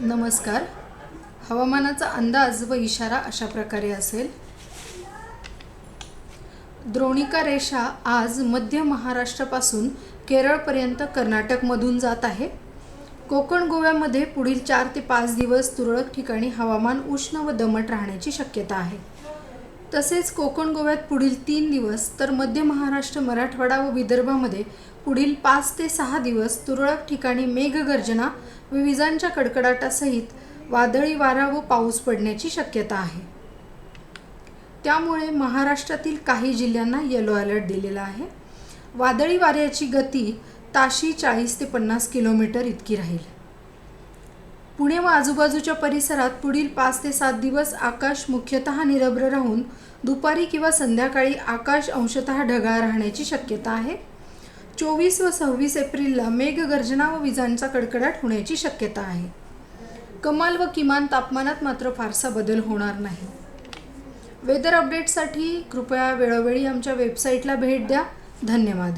नमस्कार. हवामानाचा अंदाज व इशारा अशा प्रकारे असेल. द्रोणिका रेषा आज मध्य महाराष्ट्रापासून केरळपर्यंत कर्नाटकमधून जात आहे. कोकण गोव्यामध्ये पुढील चार ते पाच दिवस तुरळक ठिकाणी हवामान उष्ण व दमट राहण्याची शक्यता आहे. तसेच कोकण गोव्यात पुढील तीन दिवस तर मध्य महाराष्ट्र मराठवाडा व विदर्भामध्ये पुढील पाच ते सहा दिवस तुरळक ठिकाणी मेघगर्जना व विजांच्या कडकडाटासहित वादळी वारा व पाऊस पडण्याची शक्यता आहे. त्यामुळे महाराष्ट्रातील काही जिल्ह्यांना येलो अलर्ट दिलेला आहे. वादळी वाऱ्याची गती ताशी चाळीस ते पन्नास किलोमीटर इतकी राहील. पुणे व आजूबाजूच्या परिसरात पुढील पाच ते सात दिवस आकाश मुख्यतः निरभ्र राहून दुपारी किंवा संध्याकाळी आकाश अंशतः ढगाळ राहण्याची शक्यता आहे. चोवीस व सव्वीस एप्रिलला मेघगर्जना व विजांचा कडकडाट होण्याची शक्यता आहे. कमाल व किमान तापमानात मात्र फारसा बदल होणार नाही. वेदर अपडेटसाठी कृपया वेळोवेळी आमच्या वेबसाईटला भेट द्या. धन्यवाद.